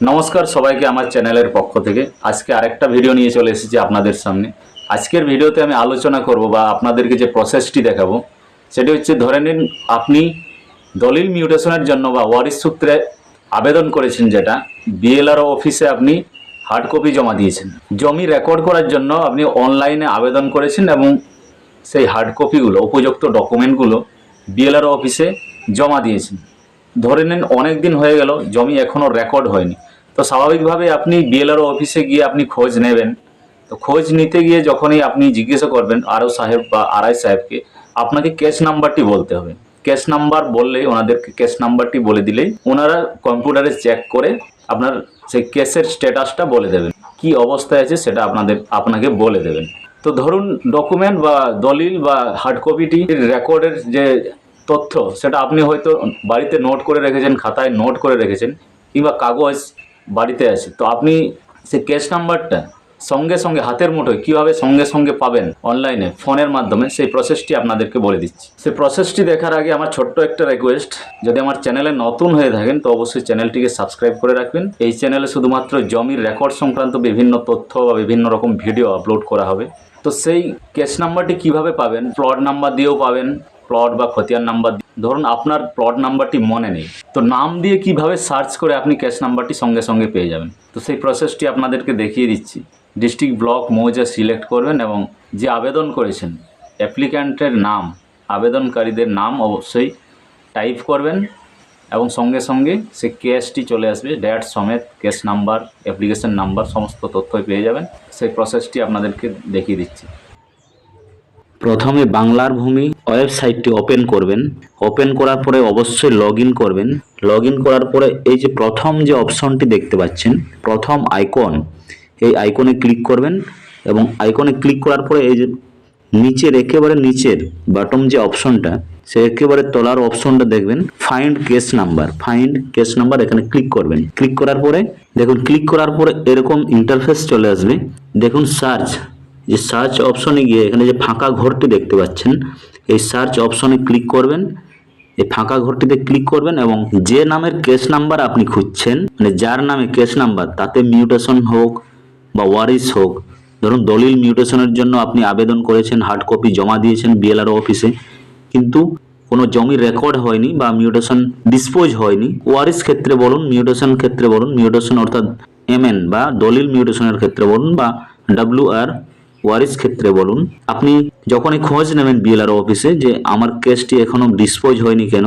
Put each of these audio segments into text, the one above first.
নমস্কার সবাইকে আমার চ্যানেলের পক্ষ থেকে। আজকে আরেকটা ভিডিও নিয়ে চলে এসেছি আপনাদের সামনে। আজকের ভিডিওতে আমি আলোচনা করব বা আপনাদেরকে যে প্রসেসটি দেখাবো, সেটি হচ্ছে ধরে নিন আপনি দলিল মিউটেশনের জন্য বা ওয়ারিশ সূত্রে আবেদন করেছেন যেটা বিএলআরও অফিসে আপনি হার্ড কপি জমা দিয়েছেন। জমি রেকর্ড করার জন্য আপনি অনলাইনে আবেদন করেছেন এবং সেই হার্ড কপিগুলো উপযুক্ত ডকুমেন্টগুলো বিএলআরও অফিসে জমা দিয়েছেন। ধরে নিন অনেক দিন হয়ে গেল, জমি এখনও রেকর্ড হয়নি। তো স্বাভাবিকভাবে আপনি বিএলআরও অফিসে গিয়ে আপনি খোঁজ নেবেন। তো খোঁজ নিতে গিয়ে যখনই আপনি জিজ্ঞাসা করবেন আরও সাহেব বা আরআই সাহেবকে, আপনাকে ক্যাশ নাম্বারটি বলতে হবে। ক্যাশ নাম্বার বললেই ওনাদেরকে ক্যাশ নাম্বারটি বলে দিলেই ওনারা কম্পিউটারে চেক করে আপনার সেই কেসের স্ট্যাটাসটা বলে দেবেন। কি অবস্থায় আছে সেটা আপনাদের, আপনাকে বলে দেবেন। তো ধরুন ডকুমেন্ট বা দলিল বা হার্ড কপিটি রেকর্ডের যে তথ্য, সেটা আপনি হয়তো বাড়িতে নোট করে রেখেছেন, খাতায় নোট করে রেখেছেন, কিংবা কাগজ বাড়িতে আছে। তো আপনি সে ক্যাশ নাম্বারটা সঙ্গে সঙ্গে হাতের মুঠোয় কীভাবে সঙ্গে সঙ্গে পাবেন অনলাইনে ফোনের মাধ্যমে, সেই প্রসেসটি আপনাদেরকে বলে দিচ্ছি। সেই প্রসেসটি দেখার আগে আমার ছোট্ট একটা রিকোয়েস্ট যদি আমার চ্যানেলে নতুন হয়ে থাকেন, তো অবশ্যই চ্যানেলটিকে সাবস্ক্রাইব করে রাখবেন। এই চ্যানেলে শুধুমাত্র জমির রেকর্ড সংক্রান্ত বিভিন্ন তথ্য বা বিভিন্ন রকম ভিডিও আপলোড করা হবে। তো সেই ক্যাশ নাম্বারটি কীভাবে পাবেন প্লট নাম্বার দিয়েও পাবেন প্লট বা খতিয়ান নাম্বার ধরুন আপনার প্লট নাম্বারটি মনে নেই, তো নাম দিয়ে কীভাবে সার্চ করে আপনি ক্যাশ নাম্বারটি সঙ্গে সঙ্গে পেয়ে যাবেন? তো সেই প্রসেসটি আপনাদেরকে দেখিয়ে দিচ্ছি। ডিস্ট্রিক্ট ব্লক মৌজা সিলেক্ট করবেন এবং যে আবেদন করেছেন অ্যাপ্লিক্যান্টের নাম, আবেদনকারীদের নাম অবশ্যই টাইপ করবেন এবং সঙ্গে সঙ্গে সে কেসটি চলে আসবে ড্যাট সমেত কেস নাম্বার অ্যাপ্লিকেশন নাম্বার সমস্ত তথ্যই পেয়ে যাবেন। সেই প্রসেসটি আপনাদেরকে দেখিয়ে দিচ্ছি। প্রথমে বাংলার ভূমি ওয়েবসাইটটি ওপেন করবেন। ওপেন করার পরে অবশ্যই লগ করবেন। লগ করার পরে এই যে প্রথম যে অপশনটি দেখতে পাচ্ছেন, প্রথম আইকন, এই আইকনে ক্লিক করবেন এবং আইকনে ক্লিক করার পরে এই যে নিচের, একেবারে নিচের বাটম যে অপশনটা, সে একেবারে তলার অপশনটা দেখবেন find case number find case number এখানে ক্লিক করবেন। ক্লিক করার পরে, দেখুন, ক্লিক করার পরে এরকম ইন্টারফেস চলে আসবে। দেখুন সার্চ যে সার্চ অপশনে গিয়ে এখানে যে ফাঁকা ঘরটি দেখতে পাচ্ছেন, এই সার্চ অপশনে ক্লিক করবেন। এই ফাঁকা ঘরটিতে ক্লিক করবেন এবং যে নামের কেস নাম্বার আপনি খুঁজছেন মানে যার নামে কেস নাম্বার তাতে মিউটেশন হোক বা ওয়ারিস হোক, ধরুন দলিল মিউটেশনের জন্য আপনি আবেদন করেছেন হার্ড কপি জমা দিয়েছেন বিএলআরও অফিসে কিন্তু কোনো জমি রেকর্ড হয়নি বা মিউটেশন ডিসপোজ হয়নি ওয়ারিস ক্ষেত্রে বলুন মিউটেশন ক্ষেত্রে বলুন মিউটেশন অর্থাৎ এমএন বা দলিল মিউটেশনের ক্ষেত্রে বলুন বা ডাব্লিউ আর ওয়ারিস ক্ষেত্রে বলুন, আপনি যখনই খোঁজ নেবেন বিএলআর অফিসে যে আমার কেসটি এখনও ডিসপোজ হয়নি কেন,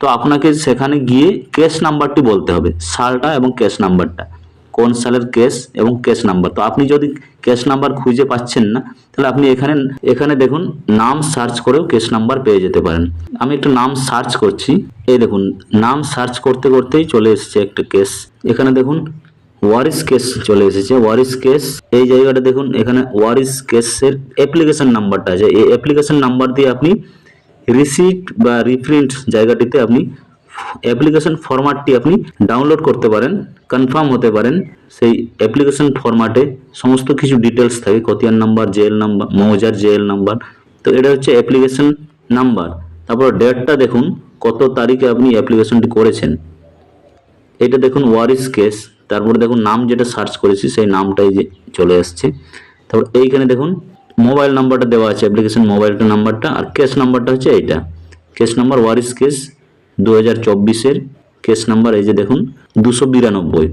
তো আপনাকে সেখানে গিয়ে কেস নাম্বারটি বলতে হবে, সালটা এবং কেস নাম্বারটা কোন সালের কেস এবং কেস নাম্বার তো আপনি যদি কেস নাম্বার খুঁজে পাচ্ছেন না, তাহলে আপনি এখানে এখানে দেখুন, নাম সার্চ করেও কেস নাম্বার পেয়ে যেতে পারেন। আমি একটু নাম সার্চ করছি। এই দেখুন, নাম সার্চ করতে করতেই চলে এসেছে একটা কেস এখানে দেখুন ওয়ারিস কেস চলে এসেছে ওয়ারিস কেস। এই জায়গাটা দেখুন, এখানে ওয়ারিস কেসের অ্যাপ্লিকেশন নাম্বারটা আছে। এই অ্যাপ্লিকেশন নাম্বার দিয়ে আপনি রিসিট বা রিপ্রিন্ট জায়গাটিতে আপনি অ্যাপ্লিকেশন ফরম্যাটটি আপনি ডাউনলোড করতে পারেন কনফার্ম হতে পারেন। সেই অ্যাপ্লিকেশন ফরম্যাটে সমস্ত কিছু ডিটেলস থাকে, খতিয়ান নাম্বার জেএল নাম্বার মৌজার জেএল নাম্বার তো এটা হচ্ছে অ্যাপ্লিকেশন নাম্বার তারপর ডেটটা দেখুন, কত তারিখে আপনি অ্যাপ্লিকেশনটি করেছেন। এটা দেখুন ওয়ারিস কেস। তারপরে দেখুন নাম যেটা সার্চ করেছি, সেই নামটাই যে চলে আসছে। তারপর এইখানে দেখুন মোবাইল নাম্বারটা দেওয়া আছে অ্যাপ্লিকেশন মোবাইলটা নাম্বারটা আর কেস নাম্বারটা হচ্ছে এইটা। কেস নাম্বার ওয়ারিস কেস দু হাজার চব্বিশের কেস নাম্বার এই যে দেখুন, দুশো বিরানব্বই।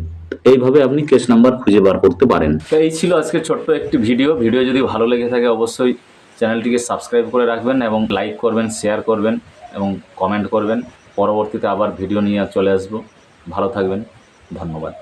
এইভাবে আপনি কেস নাম্বার খুঁজে বার করতে পারেন। তো এই ছিল আজকে ছোট্ট একটি ভিডিও। ভিডিও যদি ভালো লেগে থাকে, অবশ্যই চ্যানেলটিকে সাবস্ক্রাইব করে রাখবেন এবং লাইক করবেন শেয়ার করবেন এবং কমেন্ট করবেন। পরবর্তীতে আবার ভিডিও নিয়ে চলে আসব। ভালো থাকবেন। ধন্যবাদ।